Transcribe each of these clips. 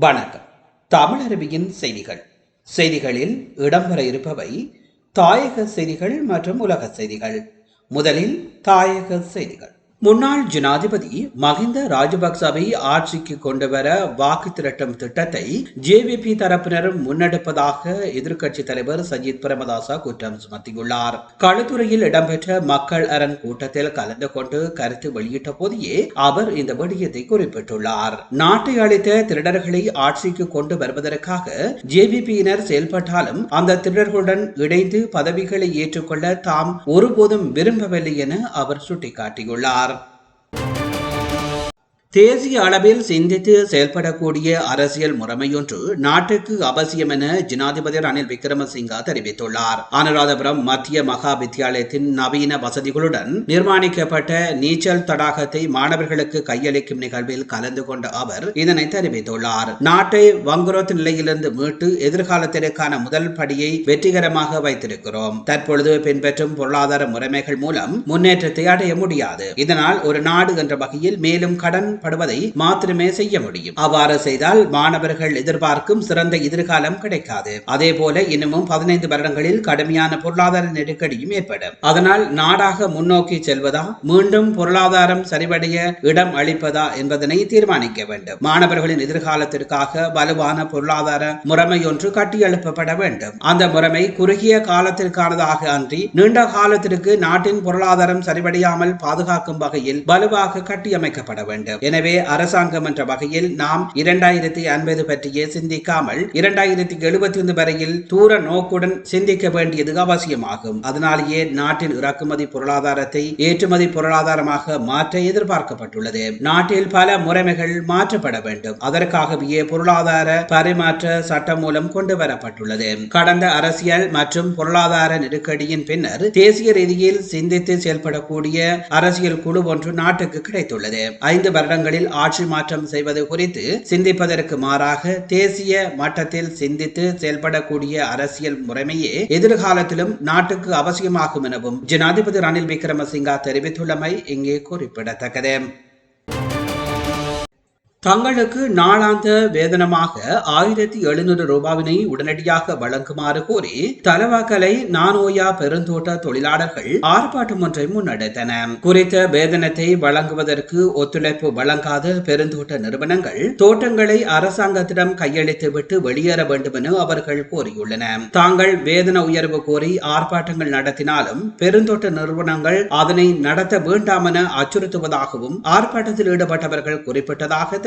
வணக்கம். தமிழருவியின் செய்திகள். செய்திகளில் இடம்பெற இருப்பவை தாயக செய்திகள் மற்றும் உலக செய்திகள். முதலில் தாயக செய்திகள். முன்னாள் ஜனாதிபதி மஹிந்த ராஜபக்சவை ஆட்சிக்கு கொண்டுவர வாக்கு திரட்டும் திட்டத்தை ஜேவிபி தரப்பினரும் முன்னெடுப்பதாக எதிர்க்கட்சி தலைவர் சஜித் பிரேமதாசா குற்றம் சுமத்தியுள்ளார். களத்துறையில் இடம்பெற்ற மக்கள் அரண் கூட்டத்தில் கலந்து கொண்டு கருத்து வெளியிட்ட போதே அவர் இந்த விடயத்தை குறிப்பிட்டுள்ளார். நாட்டை அளித்த திருடர்களை ஆட்சிக்கு கொண்டு வருவதற்காக ஜேவிபியினர் செயல்பட்டாலும் அந்த திருடர்களுடன் இணைந்து பதவிகளை ஏற்றுக்கொள்ள தாம் ஒருபோதும் விரும்பவில்லை என அவர் சுட்டிக்காட்டியுள்ளார். தேசிய அளவில் சிந்தித்து செயல்படக்கூடிய அரசியல் முறைமையொன்று நாட்டுக்கு அவசியம் என ஜனாதிபதி ரணில் விக்ரமசிங்கா தெரிவித்துள்ளார். அனுராதபுரம் மத்திய மகா வித்தியாலயத்தின் நவீன வசதிகளுடன் நிர்மாணிக்கப்பட்ட நீச்சல் தடாகத்தை மாணவர்களுக்கு கையளிக்கும் நிகழ்வில் கலந்து கொண்ட அவர் இதனை தெரிவித்துள்ளார். நாட்டை வங்குரோத் நிலையிலிருந்து மீட்டு எதிர்காலத்திற்கான முதல் படியை வெற்றிகரமாக வைத்திருக்கிறோம். தற்பொழுது பின்பற்றும் பொருளாதார முறைமைகள் மூலம் முன்னேற்றத்தை அடைய முடியாது. இதனால் ஒரு நாடு என்ற வகையில் மேலும் கடன் படுவதை மாத்திரமே செய்ய முடியும். அவ்வாறு செய்தால் மாணவர்கள் எதிர்பார்க்கும் சிறந்த எதிர்காலம் கிடைக்காது. அதே போல இன்னமும் பதினைந்து வருடங்களில் கடுமையான பொருளாதார நெருக்கடியும் ஏற்படும். அதனால் நாடாக முன்னோக்கி செல்வதா? மீண்டும் பொருளாதாரம் சரிவடைய இடம் அளிப்பதா என்பதனை தீர்மானிக்க வேண்டும். மாணவர்களின் எதிர்காலத்திற்காக வலுவான பொருளாதார முறைமையொன்று கட்டியெழுப்பப்பட வேண்டும். அந்த முறைமை குறுகிய காலத்திற்கானதாக அன்றி நீண்ட காலத்திற்கு நாட்டின் பொருளாதாரம் சரிவடையாமல் பாதுகாக்கும் வகையில் வலுவாக கட்டியமைக்கப்பட வேண்டும். எனவே அரசாங்கம் என்ற வகையில் நாம் இரண்டாயிரத்தி ஐம்பது பற்றியே சிந்திக்காமல் இரண்டாயிரத்தி எழுபத்தி ஒன்று வரையில் தூர நோக்குடன் சிந்திக்க வேண்டியது அவசியமாகும். அதனாலேயே நாட்டின் இறக்குமதி பொருளாதாரத்தை ஏற்றுமதி பொருளாதாரமாக மாற்ற எதிர்பார்க்கப்பட்டுள்ளது. நாட்டில் பல முறைமைகள் மாற்றப்பட வேண்டும். அதற்காகவே பொருளாதார பரிமாற்ற சட்டம் மூலம் கொண்டு வரப்பட்டுள்ளது. கடந்த அரசியல் மற்றும் பொருளாதார நெருக்கடியின் பின்னர் தேசிய ரீதியில் சிந்தித்து செயல்படக்கூடிய அரசியல் குழு ஒன்று நாட்டுக்கு கிடைத்துள்ளது. ஐந்து வருடங்களில் ஆட்சி மாற்றம் செய்வது குறித்து சிந்திப்பதற்கு மாறாக தேசிய மட்டத்தில் சிந்தித்து செயல்படக்கூடிய அரசியல் முறைமையே எதிர்காலத்திலும் நாட்டுக்கு அவசியமாகும் எனவும் ஜனாதிபதி ரணில் விக்ரமசிங்கா தெரிவித்துள்ளமை இங்கே குறிப்பிடத்தக்கது. தங்களுக்கு நாளாந்த வேதனமாக ஆயிரத்தி எழுநூறு ரூபாவினை உடனடியாக வழங்குமாறு கோரி தலவாக்கலை நானோயா பெருந்தோட்ட தொழிலாளர்கள் ஆர்ப்பாட்டம் ஒன்றை முன்னெடுத்தன. குறித்த வேதனத்தை வழங்குவதற்கு ஒத்துழைப்பு வழங்காத பெருந்தோட்ட நிறுவனங்கள் தோட்டங்களை அரசாங்கத்திடம் கையளித்துவிட்டு வெளியேற வேண்டும் என அவர்கள் கோரியுள்ளனர் தாங்கள் வேதன உயர்வு கோரி ஆர்ப்பாட்டங்கள் நடத்தினாலும் பெருந்தோட்ட நிறுவனங்கள் அதனை நடத்த வேண்டாம் என அச்சுறுத்துவதாகவும் ஆர்ப்பாட்டத்தில் ஈடுபட்டவர்கள் குறிப்பிட்டதாக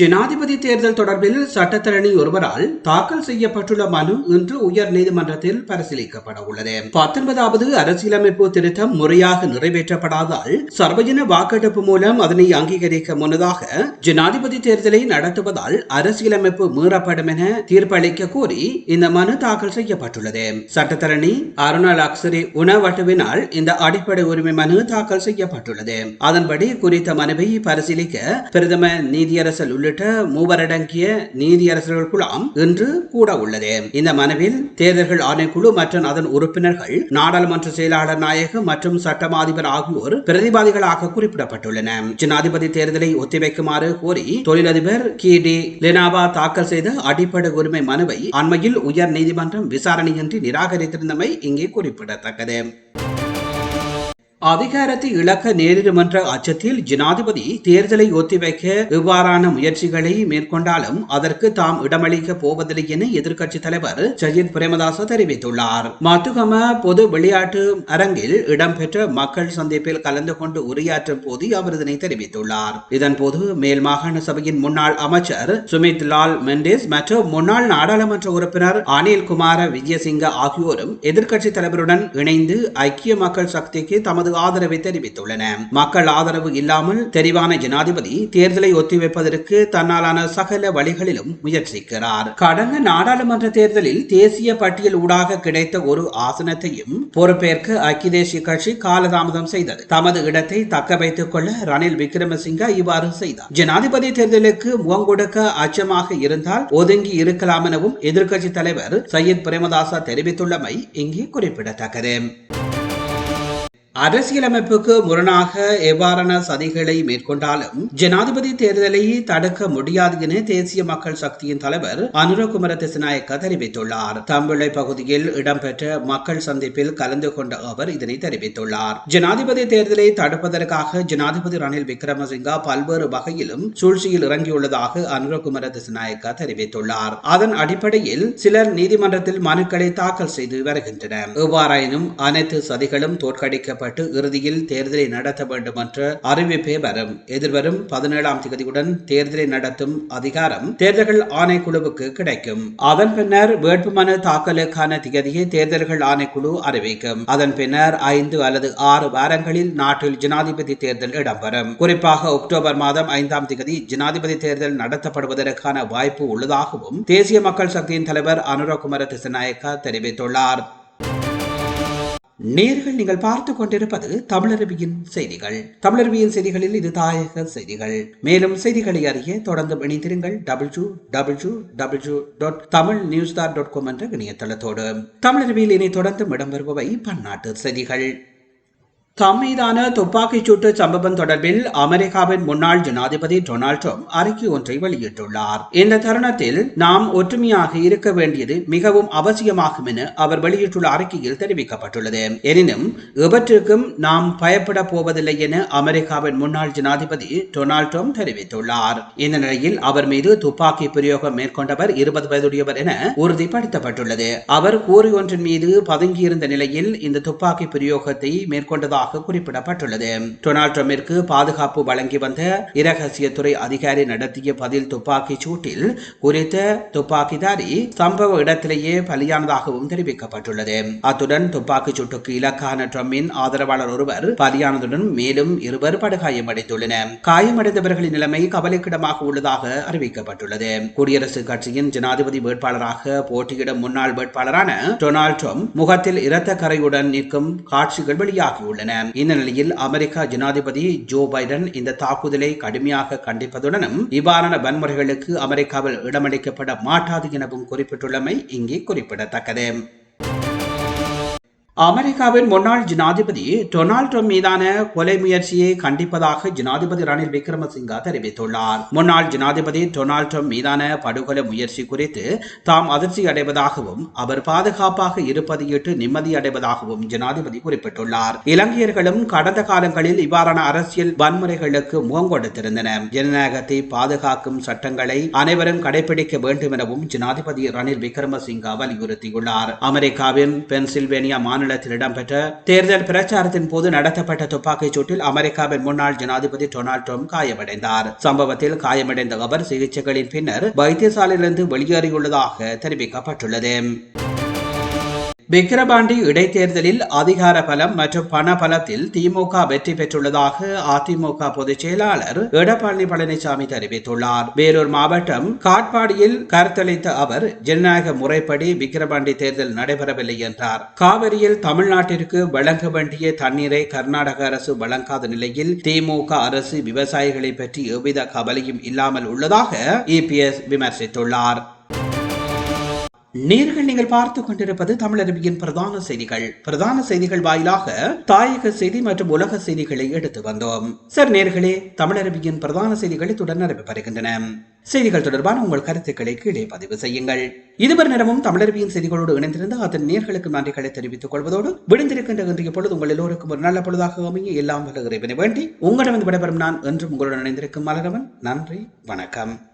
ஜனாதிபதி தேர்தல் தொடர்பில் சட்டத்தரணி ஒருவரால் தாக்கல் செய்யப்பட்டுள்ள மனு இன்று உயர் நீதிமன்றத்தில் பரிசீலிக்கப்பட உள்ளது பத்தொன்பதாவது அரசியலமைப்பு திருத்தம் முறையாக நிறைவேற்றப்படாதால் சர்வஜன வாக்கெடுப்பு மூலம் அதனை அங்கீகரிக்க முன்னதாக ஜனாதிபதி தேர்தலை நடத்துவதால் அரசியலமைப்பு மீறப்படும் என தீர்ப்பளிக்க கோரி இந்த மனு தாக்கல் செய்யப்பட்டுள்ளது. சட்டத்தரணி அருணா லக்ஸரி உணவட்டுவினால் இந்த அடிப்படை உரிமை மனு தாக்கல் செய்யப்பட்டுள்ளது. அதன்படி குறித்த மனுவை பரிசீலிக்க பிரதம நீதியரசர் உள்ளிட்ட மூவரடங்கிய நீதியரசர்கள் குழாம் இன்று கூட உள்ளது. இந்த மனுவில் தேர்தல்கள் ஆணைக்குழு மற்றும் அதன் உறுப்பினர்கள் நாடாளுமன்ற செயலாளர் நாயகம் மற்றும் சட்டமாதிபர் ஆகியோர் பிரதிவாதிகளாக குறிப்பிடப்பட்டுள்ளன. ஜனாதிபதி தேர்தலை ஒத்திவைக்குமாறு கோரி தொழிலதிபர் கி. டி. லெனாவா தாக்கல் செய்த அடிப்படை உரிமை மனுவை அண்மையில் உயர் நீதிமன்றம் விசாரணையின்றி நிராகரித்திருந்தமை இங்கே குறிப்பிடத்தக்கது. அதிகாரத்தை இழக்க நேரிடும் என்ற அச்சத்தில் ஜனாதிபதி தேர்தலை ஒத்திவைக்க இவ்வாறான முயற்சிகளை மேற்கொண்டாலும் அதற்கு தாம் இடமளிக்க போவதில்லை என எதிர்க்கட்சித் தலைவர் சஜித் பிரேமதாச தெரிவித்துள்ளார். மத்துகம பொது விளையாட்டு அரங்கில் இடம்பெற்ற மக்கள் சந்திப்பில் கலந்து கொண்டு உரையாற்றும் போது அவர் இதனை தெரிவித்துள்ளார். இதன்போது மேல் மாகாண சபையின் முன்னாள் அமைச்சர் சுமித் லால் மெண்டேஸ் மற்றும் முன்னாள் நாடாளுமன்ற உறுப்பினர் அனில் குமார விஜயசிங்க ஆகியோரும் எதிர்க்கட்சி தலைவருடன் இணைந்து ஐக்கிய மக்கள் சக்திக்கு தமது தமது ஆதரவை தெரிவித்துள்ளன. மக்கள் ஆதரவு இல்லாமல் தெரிவான ஜனாதிபதி தேர்தலை ஒத்திவைப்பதற்கு தன்னாலான சகல வழிகளிலும் முயற்சிக்கிறார். கடந்த நாடாளுமன்ற தேர்தலில் தேசிய பட்டியல் ஊடாக கிடைத்த ஒரு ஆசனத்தையும் பொறுப்பேற்க ஐக்கிய தேசிய கட்சி காலதாமதம் செய்தது. தமது இடத்தை தக்க வைத்துக் கொள்ள ரணில் விக்ரமசிங்க இவ்வாறு செய்தார். ஜனாதிபதி தேர்தலுக்கு முகம் கொடுக்க அச்சமாக இருந்தால் ஒதுங்கி இருக்கலாம் எனவும் எதிர்க்கட்சி தலைவர் சையத் பிரேமதாசா தெரிவித்துள்ளமை இங்கே குறிப்பிடத்தக்கது. அரசியலமைப்புக்கு முரணாக எவ்வாறான சதிகளை மேற்கொண்டாலும் ஜனாதிபதி தேர்தலை தடுக்க முடியாது என தேசிய மக்கள் சக்தியின் தலைவர் அனுரகுமர திசநாயக்க தெரிவித்துள்ளார். தம்பிளை பகுதியில் இடம்பெற்ற மக்கள் சந்திப்பில் கலந்து கொண்ட அவர் இதனை தெரிவித்துள்ளார். ஜனாதிபதி தேர்தலை தடுப்பதற்காக ஜனாதிபதி ரணில் விக்ரமசிங்கா பல்வேறு வகையிலும் சூழ்ச்சியில் இறங்கியுள்ளதாக அனுரகுமர திசநாயக்க தெரிவித்துள்ளார். அதன் அடிப்படையில் சிலர் நீதிமன்றத்தில் மனுக்களை தாக்கல் செய்து வருகின்றனர். எவ்வாறாயினும் அனைத்து சதிகளும் தோற்கடிக்கப்பட்ட அறிவிக்கப்பட்டு இறுதியில் தேர்தலை நடத்த வேண்டும் என்ற அறிவிப்பே வரும். எதிர்வரும் பதினேழாம் தேதியுடன் தேர்தலை நடத்தும் அதிகாரம் தேர்தல்கள் ஆணைக்குழுவுக்கு கிடைக்கும். அதன் பின்னர் வேட்புமனு தாக்கலுக்கான திகதியை தேர்தல்கள் ஆணைக்குழு அறிவிக்கும். அதன் பின்னர் ஐந்து அல்லது ஆறு வாரங்களில் நாட்டில் ஜனாதிபதி தேர்தல் இடம்பெறும். குறிப்பாக அக்டோபர் மாதம் ஐந்தாம் திகதி ஜனாதிபதி தேர்தல் நடத்தப்படுவதற்கான வாய்ப்பு உள்ளதாகவும் தேசிய மக்கள் சக்தியின் தலைவர் அனுரகுமார திசநாயக்கா தெரிவித்துள்ளார். நேர்கள் நீங்கள் பார்த்து கொண்டிருப்பது தமிழருவியின் செய்திகள். தமிழருவியின் செய்திகளில் இது தாயக செய்திகள். மேலும் செய்திகளை அறிய தொடர்ந்து இணைந்திருங்கள் W W W dot Tamil news dot com என்ற இணையதளத்தோடு. தமிழருவியில் இனி தொடர்ந்து இடம்பெறுபவை பன்னாட்டு செய்திகள். தம் மீதான துப்பாக்கிச் சூட்டு சம்பவம் தொடர்பில் அமெரிக்காவின் முன்னாள் ஜனாதிபதி டொனால்ட் ட்ரம்ப் அறிக்கை ஒன்றை வெளியிட்டுள்ளார். இந்த தருணத்தில் நாம் ஒற்றுமையாக இருக்க வேண்டியது மிகவும் அவசியமாகும் என அவர் வெளியிட்டுள்ள அறிக்கையில் தெரிவிக்கப்பட்டுள்ளது. எனினும் இவற்றுக்கும் நாம் பயப்பட போவதில்லை என அமெரிக்காவின் முன்னாள் ஜனாதிபதி டொனால்ட் ட்ரம்ப் தெரிவித்துள்ளார். இந்த நிலையில் அவர் மீது துப்பாக்கி பிரயோகம் மேற்கொண்டவர் இருபது வயதுடையவர் என உறுதிப்படுத்தப்பட்டுள்ளது. அவர் கூறி ஒன்றின் மீது பதுங்கியிருந்த நிலையில் இந்த துப்பாக்கி பிரயோகத்தை மேற்கொண்டதாக இருப்பதாக குறிப்பிடப்பட்டுள்ளது. டொனால்ட் ட்ரம்பிற்கு பாதுகாப்பு வழங்கி வந்த இரகசியத்துறை அதிகாரி நடத்திய பதில் துப்பாக்கி சூட்டில் குறித்த துப்பாக்கிதாரி சம்பவ இடத்திலேயே பலியானதாகவும் தெரிவிக்கப்பட்டுள்ளது. அத்துடன் துப்பாக்கி சூட்டுக்கு இலக்கான ட்ரம்பின் ஆதரவாளர் ஒருவர் பலியானதுடன் மேலும் இருவர் படுகாயமடைந்துள்ளனர் காயமடைந்தவர்களின் நிலைமை கவலைக்கிடமாக உள்ளதாக அறிவிக்கப்பட்டுள்ளது. குடியரசுக் கட்சியின் ஜனாதிபதி வேட்பாளராக போட்டியிடும் முன்னாள் வேட்பாளரான டொனால்ட் ட்ரம்ப் முகத்தில் இரத்த கரையுடன் நிற்கும் காட்சிகள் வெளியாகியுள்ளன. இந்த நிலையில் அமெரிக்க ஜனாதிபதி ஜோ பைடன் இந்த தாக்குதலை கடுமையாக கண்டிப்பதுடனும் இவ்வாறான வன்முறைகளுக்கு அமெரிக்காவில் இடமளிக்கப்பட மாட்டாது எனவும் குறிப்பிட்டுள்ளமை இங்கே குறிப்பிடத்தக்கது. அமெரிக்காவின் முன்னாள் ஜனாதிபதி டொனால்ட் ட்ரம்ப் மீதான கொலை முயற்சியை கண்டிப்பதாக ஜனாதிபதி ரணில் விக்ரமசிங்கா தெரிவித்துள்ளார். முன்னாள் ஜனாதிபதி டொனால்ட் ட்ரம்ப் மீதான படுகொலை முயற்சி குறித்து தாம் அதிர்ச்சி அடைவதாகவும் அவர் பாதுகாப்பாக இருப்பதையிட்டு நிம்மதி அடைவதாகவும் ஜனாதிபதி குறிப்பிட்டுள்ளார். இலங்கையர்களும் கடந்த காலங்களில் இவ்வாறான அரசியல் வன்முறைகளுக்கு முகம் கொடுத்திருந்தனர் ஜனநாயகத்தை பாதுகாக்கும் சட்டங்களை அனைவரும் கடைபிடிக்க வேண்டும் எனவும் ஜனாதிபதி ரணில் விக்ரமசிங்கா வலியுறுத்தியுள்ளார். அமெரிக்காவின் பென்சில்வேனியா மாநில மாநிலத்தில் இடம்பெற்ற தேர்தல் பிரச்சாரத்தின் போது நடத்தப்பட்ட துப்பாக்கிச் சூட்டில் அமெரிக்காவின் முன்னாள் ஜனாதிபதி டொனால்ட் ட்ரம்ப் காயமடைந்தார். சம்பவத்தில் காயமடைந்த அவர் சிகிச்சைகளின் பின்னர் வைத்தியசாலையிலிருந்து வெளியேறியுள்ளதாக தெரிவிக்கப்பட்டுள்ளது. விக்கிரவாண்டி இடைத்தேர்தலில் அதிகார பலம் மற்றும் பண பலத்தில் திமுக வெற்றி பெற்றுள்ளதாக அதிமுக பொதுச் செயலாளர் எடப்பாடி பழனிசாமி தெரிவித்துள்ளார். வேலூர் மாவட்டம் காட்பாடியில் கருத்தளித்த அவர் ஜனநாயக முறைப்படி விக்கிரவாண்டி தேர்தல் நடைபெறவில்லை என்றார். காவிரியில் தமிழ்நாட்டிற்கு வழங்க வேண்டிய தண்ணீரை கர்நாடக அரசு வழங்காத நிலையில் திமுக அரசு விவசாயிகளை பற்றி எவ்வித கவலையும் இல்லாமல் உள்ளதாக இபிஎஸ் விமர்சித்துள்ளார். நேர்கள் நீங்கள் பார்த்துக் கொண்டிருப்பது தமிழருவியின் பிரதான செய்திகள். பிரதான செய்திகள் வாயிலாக தாயக செய்தி மற்றும் உலக செய்திகளை எடுத்து வந்தோம். சார் நேர்களே தமிழருவியின் பிரதான செய்திகளை தொடர் நிறைவு செய்திகள் தொடர்பான உங்கள் கருத்துக்களை கீழே பதிவு செய்யுங்கள். இதுவரை நேரமும் தமிழரபியின் செய்திகளோடு இணைந்திருந்து அதன் நேர்களுக்கு நன்றிகளை தெரிவித்துக் கொள்வதோடு விடுந்திருக்கின்ற இன்றைய பொழுது உங்கள் எல்லோருக்கும் ஒரு நல்ல பொழுதாக அமைய எல்லாம் வல்ல இறைவனை வேண்டி உங்களிடம் விடைபெறும் நான் என்றும் உங்களுடன் இணைந்திருக்கும் மலரவன். நன்றி வணக்கம்.